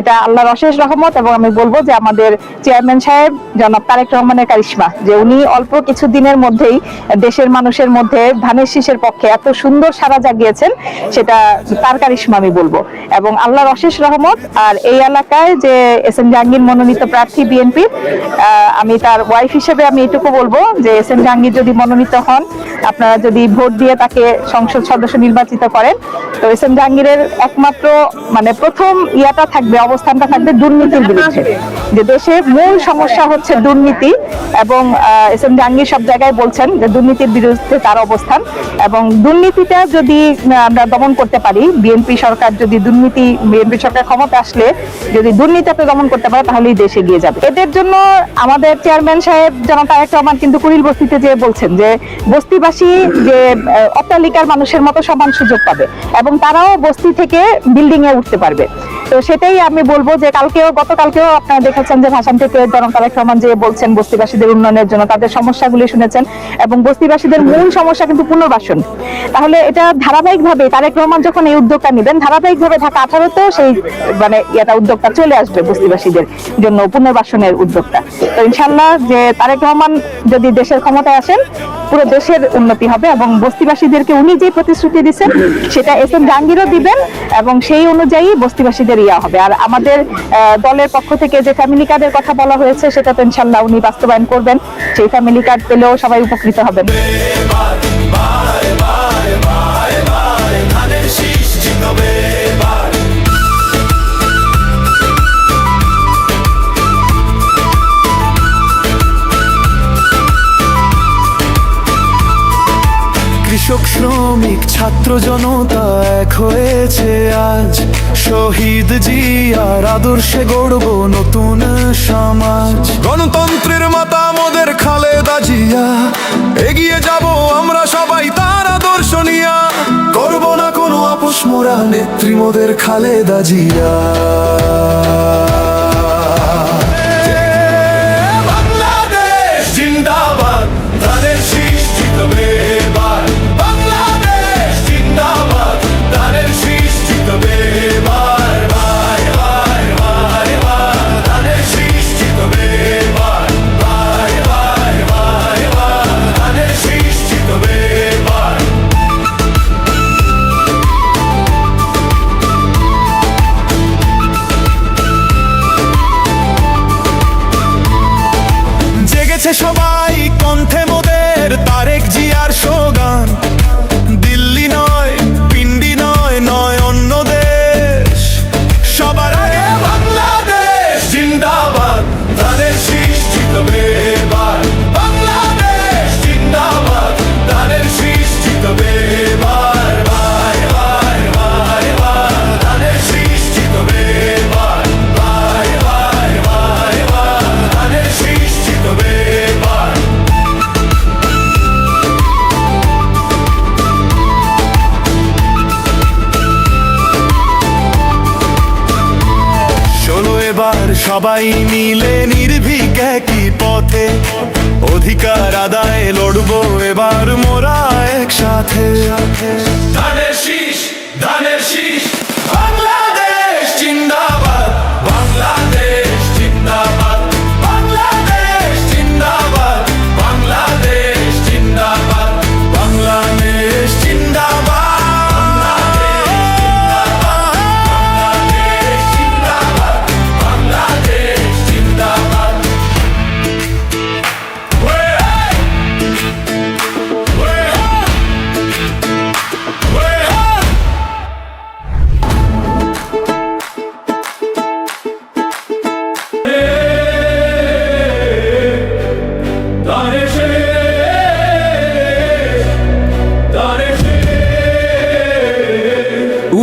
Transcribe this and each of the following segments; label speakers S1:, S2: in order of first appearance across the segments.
S1: এটা আল্লাহর অশেষ রহমত এবং আমি বলব যে আমাদের চেয়ারম্যান সাহেব জনাব তারেক রহমানের কারিশমা, যে উনি অল্প কিছু দিনের মধ্যেই দেশের মানুষের মধ্যে ধানের শীষের পক্ষে এত সুন্দর সারা জাগিয়েছেন, সেটা তার কারিশমা আমি বলব। এবং আল্লাহর অশেষ রহমত, আর এই এলাকায় যে এস এম জাহাঙ্গীর মনোনীত প্রার্থী বিএনপি আমি তার ওয়াইফ হিসেবে আমি এটুকু বলব যে এস এম জাহাঙ্গীর যদি মনোনীত হন, আপনারা যদি ভোট দিয়ে তাকে সংসদ সদস্য নির্বাচিত করেন, তো এস এম জাহাঙ্গীরের একমাত্র মানে প্রথম ইয়াটা থাকবে অবস্থানটা থাকবে দুর্নীতির বিরুদ্ধে। যে দেশে মূল সমস্যা হচ্ছে দুর্নীতি এবং এস এম জাহাঙ্গীর সব জায়গায় বলছেন যে দুর্নীতির বিরুদ্ধে তার অবস্থান এবং দুর্নীতিটা যদি আমরা দমন করতে পারি বিএনপি সরকার যদি দুর্নীতি বিএনপি সরকার ক্ষমতা আসলে যদি দুর্নীতিতে দমন করতে পারে তাহলেই দেশ এগিয়ে যাবে। এদের জন্য আমাদের চেয়ারম্যান সাহেব জনতা তারেক রহমান কিন্তু কুড়িল বস্তিতে যে বলছেন যে বস্তিবাসী যে অট্টালিকার মানুষের মতো সমান সুযোগ পাবে এবং তারাও বস্তি থেকে বিল্ডিং এ উঠতে পারবে। তো সেটাই আমি বলব যে কালকেও, গতকালকেও আপনারা দেখেছেন যে ভাষণ থেকে জনতা তারেক রহমান যে বলছেন বস্তিবাসীদের উন্নয়নের জন্য, তাদের সমস্যাগুলি শুনেছেন এবং বস্তিবাসীদের মূল সমস্যা কিন্তু পুনর্বাসন। তাহলে এটা ধারাবাহিকভাবে তারেক রহমান যখন এই উদ্যোগটা নেবেন, ধারাবাহিকভাবে ঢাকা আঠারোতেও সেই মানে এটা উদ্যোগটা চলে আসবে বস্তিবাসীদের জন্য পুনর্বাসনের উদ্যোগটা। তো ইনশাল্লাহ যে তারেক রহমান যদি দেশের ক্ষমতায় আসেন, পুরো দেশের উন্নতি হবে এবং বস্তিবাসীদেরকে উনি যে প্রতিশ্রুতি দিচ্ছেন, সেটা এস এম জাহাঙ্গীরও দিবেন এবং সেই অনুযায়ী বস্তিবাসীদের ইয়া হবে। আর আমাদের দলের পক্ষ থেকে যে ফ্যামিলি কার্ডের কথা বলা হয়েছে, সেটা তো ইনশাল্লাহ উনি বাস্তবায়ন করবেন। সেই ফ্যামিলি কার্ড পেলেও সবাই উপকৃত হবেন।
S2: কৃষক, শ্রমিক, ছাত্র জনতা এক হয়েছে আজ। শহীদ জিয়ার আদর্শে গড়ব নতুন সমাজ। গণতন্ত্রের মাতা মোদের খালেদা জিয়া। এগিয়ে যাব আমরা সবাই তার আদর্শ নিয়া। করব না কোনো আপোষ মোরা, নেত্রী মোদের খালেদা জিয়া। সবাই মিলে নির্ভীক একই পথে। অধিকার আদায় লড়বো এবার মোরা একসাথে। ধানের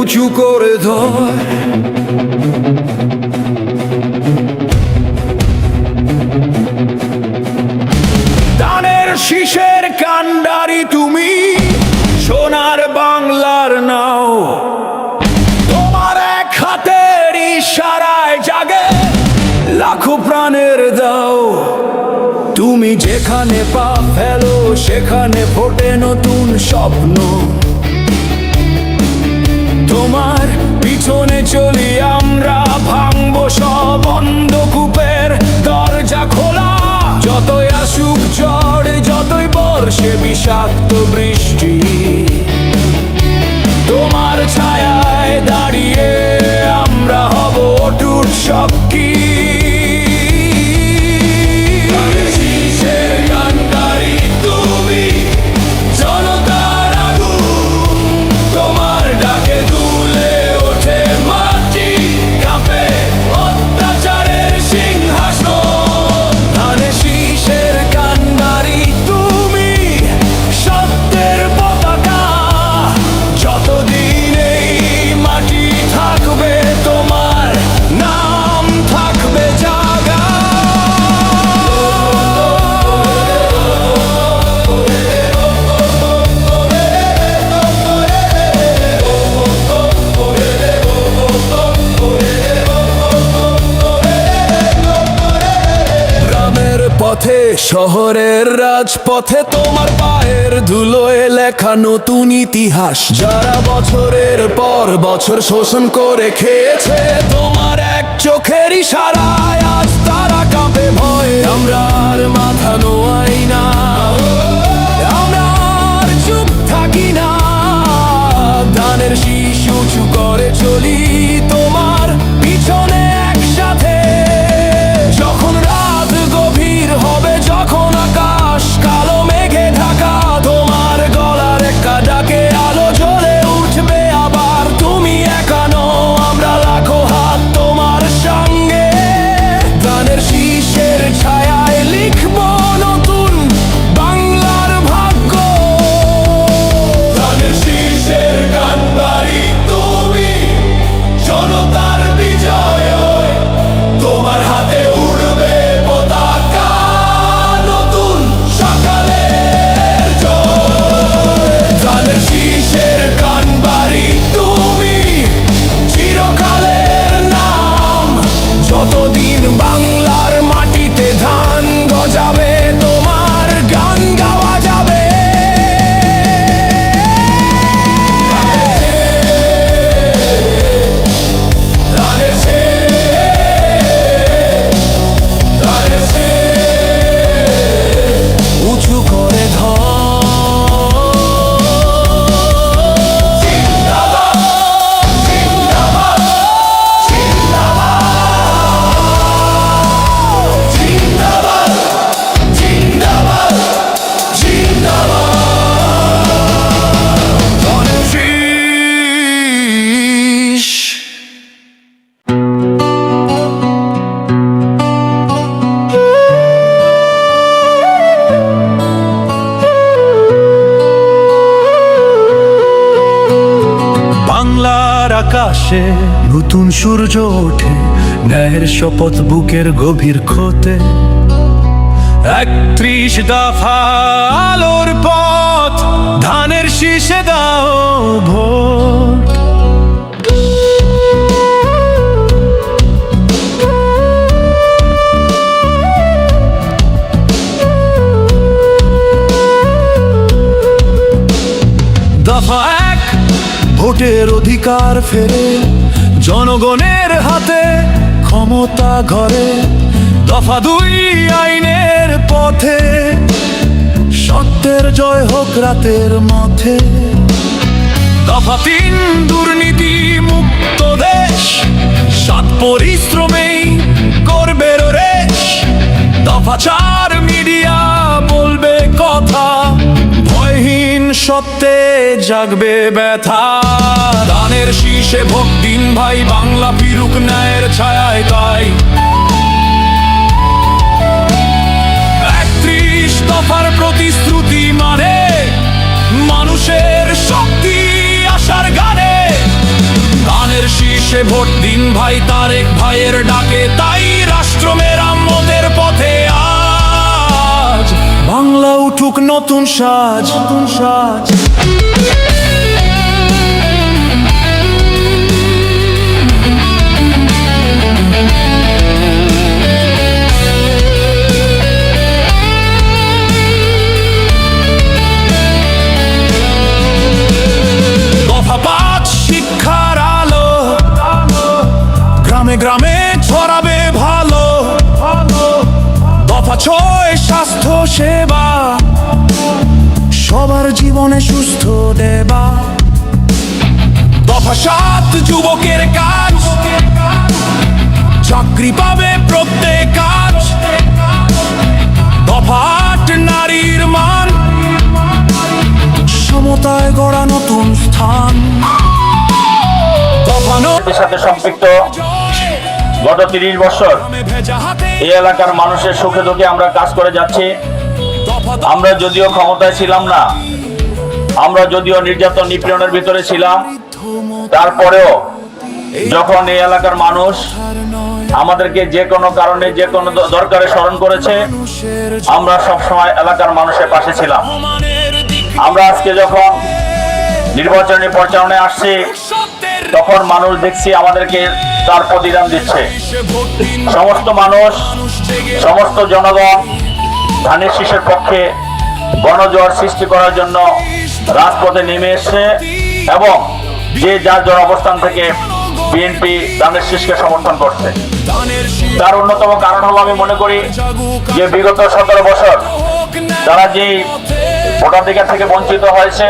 S2: উঁচু করে ধর। ধানের শীষের কান্ডারি তুমি, সোনার বাংলার নাও। তোমার এক হাতের ইশারায় জাগে, লাখো প্রাণের দাও। তুমি যেখানে পা ফেলো, সেখানে ফোটে নতুন স্বপ্ন। তোমার পিছনে চলি আমরা, ভাঙবো সব অন্ধকূপের দরজা খোলা। যতই আসুক ঝড়, যতই বর্ষে বিষাক্ত বৃষ্টি, তোমার ছায়ায় দাঁড়িয়ে আমরা হব অটুট সক্ষী শহরের রাজপথে তোমার পায়ের ধুলোয় লেখা নতুন ইতিহাস। যারা বছরের পর বছর শোষণ করে খেয়েছে, তোমার এক চোখের ইশারায় আজ তারা কাঁপে ভয়। আমরা আর মাথা নোয়াই আকাশে নতুন সূর্য ওঠে ন্যায়ের শপথ বুকের গভীর ক্ষতে। একত্রিশ দফা আলোর ভোটের অধিকার ফেরে, জনগণের হাতে ক্ষমতা ঘরে, দফা দুই আইনের পথে, সত্যের জয় হোক রাতের মধ্যে দফা তিন, দুর্নীতি মুক্ত দেশ, সাত পরিশ্রমেই করবে রেশ। দফা চার, মিডিয়া বলবে কথা। সত্যে জাগবে ব্যথা। দানের শীষে ভোট দিন ভাই, বাংলা ফিরুক ন্যায়ের ছায়ায় তাই। মানে ভোট দিন ভাই, তারেক ভাইয়ের ডাকে তাই রাষ্ট্র উঠুক নতুন সাজ নতুন সাজ।
S3: এর সাথে সম্পৃক্ত গত তিরিশ বছর এই এলাকার মানুষের সুখে দুঃখে আমরা কাজ করে যাচ্ছি। আমরা যদিও ক্ষমতায় ছিলাম না, আমরা যদিও নির্যাতন নিপীড়নের ভিতরে ছিলাম, তারপরেও যখন এই এলাকার মানুষ আমাদেরকে যে কোনো কারণে, যে কোনো দরকারে স্মরণ করেছে, আমরা সব সময় এলাকার মানুষের পাশে ছিলাম। আমরা আজকে যখন নির্বাচনী প্রচারণায় আসছি তখন মানুষ দেখছি আমাদেরকে তার প্রতিদান দিচ্ছে। সমস্ত মানুষ, সমস্ত জনগণ ধানের শীষের পক্ষে গণজোয়ার সৃষ্টি করার জন্য রাজপথে নেমে এসছে এবং যে যার জন অবস্থান থেকে বিএনপি ধানের শীষকে সমর্থন করছে। তার অন্যতম কারণ হলো আমি মনে করি যে বিগত সতেরো বছর তারা যে ভোটাধিকার থেকে বঞ্চিত হয়েছে,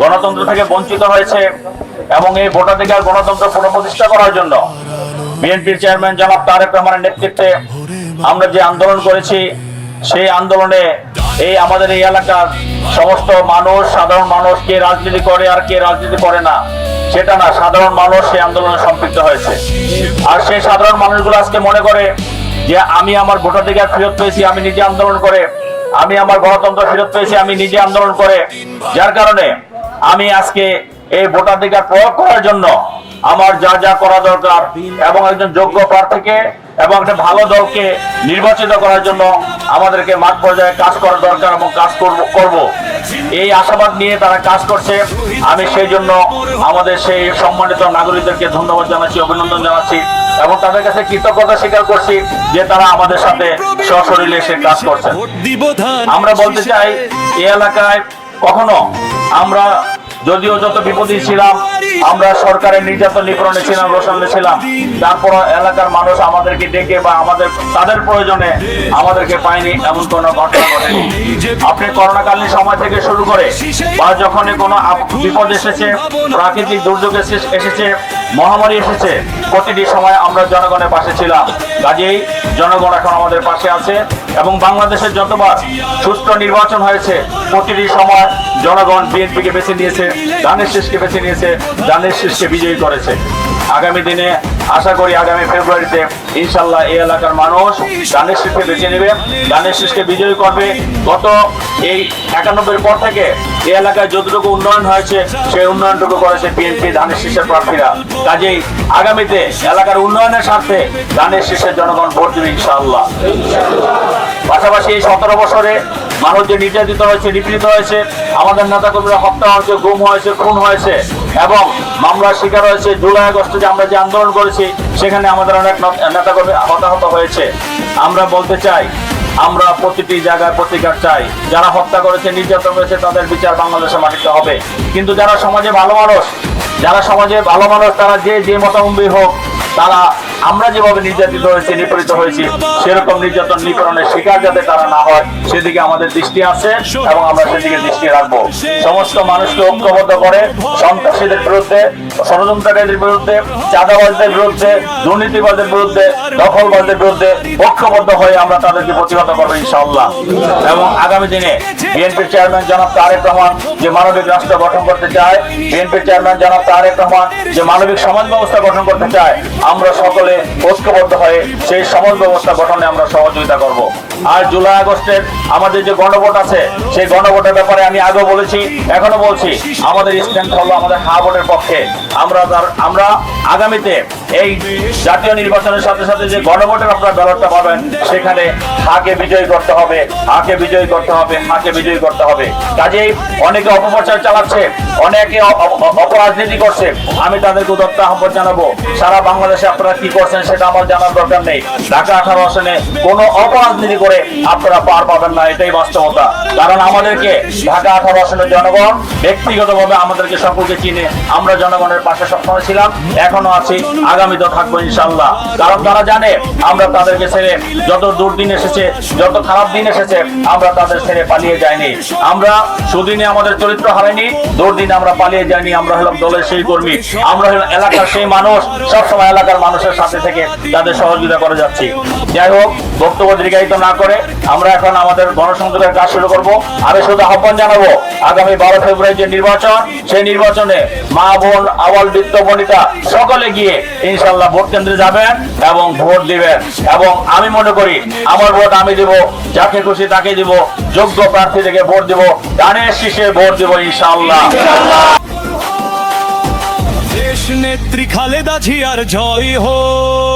S3: গণতন্ত্র থেকে বঞ্চিত হয়েছে এবং এই ভোটাধিকার গণতন্ত্র পুনঃপ্রতিষ্ঠা করার জন্য বিএনপির চেয়ারম্যান জনাব তারেক রহমানের নেতৃত্বে আমরা যে আন্দোলন করেছি, সেই আন্দোলনে এই আমাদের এই এলাকার সমস্ত মানুষ, সাধারণ মানুষ, কে রাজনীতি করে আর কে রাজনীতি করে না, সেটা না, সাধারণ মানুষ সেই আন্দোলনে সম্পৃক্ত হয়েছে। আর সেই সাধারণ মানুষগুলো আজকে মনে করে যে আমি আমার ভোটাধিকার ফেরত পেয়েছি, আমি নিজে আন্দোলন করে, আমি আমার গণতন্ত্র ফেরত পেয়েছি, আমি নিজে আন্দোলন করে, যার কারণে আমি আজকে এই ভোটাধিকার প্রয়োগ করার জন্য আমার যা যা করা দরকার এবং একজন যোগ্য প্রার্থীকে এবং একটা ভালো দলকে নির্বাচিত করার জন্য আমাদেরকে মাঠ পর্যায়ে কাজ করা দরকার এবং কাজ করব করব। এই আশাবাদ নিয়ে তারা কাজ করছে। আমি সেই জন্য আমাদের সেই সম্মানিত নাগরিকদেরকে ধন্যবাদ জানাচ্ছি অভিনন্দন জানাচ্ছি এবং তাদের কাছে কৃতজ্ঞতা স্বীকার করছি যে তারা আমাদের সাথে সশরীরে এসে কাজ
S2: ধান
S3: আমরা বলতে চাই এই এলাকায় কখনো আমরা যদিও যত বিপদী ছিলাম, আমরা সরকারের নির্যাতন নিপীড়নে ছিলাম রোশনে ছিলাম। তারপর এলাকার মানুষ আমাদেরকে ডেকে বা আমাদের, তাদের প্রয়োজনে আমাদেরকে পায়নি, এমন কোনো ঘটনা ঘটেনি। আপনি করোনাকালীন সময় থেকে শুরু করে বা যখন কোনো বিপদ এসেছে, প্রাকৃতিক দুর্যোগ এসে- এসেছে, মহামারী এসেছে, প্রতিটি সময় আমরা জনগণের পাশে ছিলাম। কাজেই জনগণ এখন আমাদের পাশে আছে। এবং বাংলাদেশের যতবার সুষ্ঠু নির্বাচন হয়েছে, প্রতিটি সময় জনগণ বিএনপিকে বেছে নিয়েছে দানের শেষকে বেছে নিয়েছে দানের শেষকে বিজয়ী করেছে। আগামী দিনে আশা করি আগামী ফেব্রুয়ারিতে ইনশাল্লাহ এই এলাকার মানুষ দানের শেষকে বেছে নেবে দানের শেষকে বিজয়ী করবে। গত এই একানব্বই পর থেকে এই এলাকায় যতটুকু উন্নয়ন হয়েছে, সেই উন্নয়নটুকু করেছে বিএনপি ধানের শীষের প্রার্থীরা। কাজেই আগামীতে এলাকার উন্নয়নের স্বার্থে ধানের শীষের জনগণ ভোট দেবে ইনশাআল্লাহ। পাশাপাশি এই সতেরো বছরে মানুষ যে নির্যাতিত হয়েছে, নিপীড়িত হয়েছে, আমাদের নেতাকর্মীরা হত্যা হয়েছে, গুম হয়েছে, খুন হয়েছে এবং মামলার শিকার হয়েছে জুলাই আগস্টে যে আমরা যে আন্দোলন করেছি, সেখানে আমাদের অনেক নেতাকর্মী হতাহত হয়েছে। আমরা বলতে চাই, আমরা প্রতিটি জায়গায় প্রতিকার চাই। যারা হত্যা করেছে, নির্যাতন করেছে, তাদের বিচার বাংলাদেশে মাটিতে হবে। কিন্তু যারা সমাজে ভালো মানুষ, যারা সমাজে ভালো মানুষ, তারা যে যে মতামম্বী হোক, তারা আমরা যেভাবে নির্যাতিত হয়েছি, নিপীড়িত হয়েছি, সেরকম নির্যাতন নিপীড়নের শিকার যাতে তারা না হয়, সেদিকে আমাদের দৃষ্টি আছে এবং আমরা সেদিকে দৃষ্টি রাখব। সমস্ত মানুষকে ঐক্যবদ্ধ করে সন্ত্রাসীদের বিরুদ্ধে, ষড়যন্ত্রকারীদের বিরুদ্ধে, চাঁদাবাজদের বিরুদ্ধে, দুর্নীতিবাজদের বিরুদ্ধে, দখলবাজদের বিরুদ্ধে ঐক্যবদ্ধ হয়ে আমরা তাদেরকে প্রতিহত করব ইনশাআল্লাহ। এবং আগামী দিনে বিএনপির চেয়ারম্যান জনাব তারেক রহমান যে মানবিক রাষ্ট্র গঠন করতে চায়, বিএনপির চেয়ারম্যান জনাব তারেক রহমান যে মানবিক সমাজ ব্যবস্থা গঠন করতে চায়, আমরা সকলে ঐক্যবদ্ধ হয়ে সেই সমাজ ব্যবস্থা গঠনে আমরা সহযোগিতা করব। আর জুলাই আগস্টের আমাদের যে গণভোট আছে, সেই গণভোটের ব্যাপারে আমি আগেও বলেছি এখনও বলছি, আমাদের স্ট্যান্ড হলো আমাদের হাভোটের পক্ষে। আমরা তার- আমরা আগামীতে এই জাতীয় নির্বাচনের সাথে সাথে যে গণভোটের আপনারা ব্যালটটা পাবেন, সেখানে হাকে বিজয়ী করতে হবে, হাকে বিজয়ী করতে হবে, হাকে বিজয়ী করতে হবে। কাজেই অনেকে অপপ্রচার চালাচ্ছে, অনেকে অপরাজনীতি করছে। আমি তাদেরকে উদত্ত আহ্বান জানাব, সারা বাংলাদেশে আপনারা কি করছেন সেটা আমার জানার দরকার নেই। ঢাকা আঠারো আসনে কোনো অপরাজনীতি করে আপনারা পার পাবেন না, এটাই বাস্তবতা। কারণ আমাদেরকে ঢাকা আঠারো আসনের জনগণ ব্যক্তিগতভাবে আমাদেরকে সকলকে চিনে, আমরা জনগণের পাশে সবসময় ছিলাম, এখনও আছি। আগামীতেও থাকব ইনশাল্লাহ কারণ তারা জানে, আমরা তাদেরকে ছেড়ে যত দুর্দিন এসেছে, যত খারাপ দিন এসেছে, আমরা তাদের ছেড়ে পালিয়ে যাইনি। আমরা সুদিনে আমাদের চরিত্র হারাইনি দুর্দিনে আমরা পালিয়ে যাইনি, আমরা হলাম দলের সেই কর্মী। আমরা হলাম এলাকার সেই মানুষ, সবসময় এলাকার মানুষের সাথে থেকে তাদের সহযোগিতা করে যাচ্ছি। যাই হোক, বক্তব্য দীর্ঘায়িত না করে আমরা এখন আমাদের গণসংযোগের কাজ শুরু করব। আমি শুধু আহ্বান জানাব, আগামী বারো ফেব্রুয়ারি যে নির্বাচন, সেই নির্বাচনে মা বোন, আওয়াল বৃত্ত বনিতা, সকলে গিয়ে ইনশাল্লাহ ভোট কেন্দ্রে যাবেন এবং ভোট দিবেন। এবং আমি মনে করি, আমার ভোট আমি দিব, যাকে খুশি তাকে দিব, যোগ্য প্রার্থী থেকে ভোট দিব, গানের শীষে ভোট দিব ইনশাল্লাহ
S2: দেশ নেত্রী খালেদা জিয়ার জয় হোক।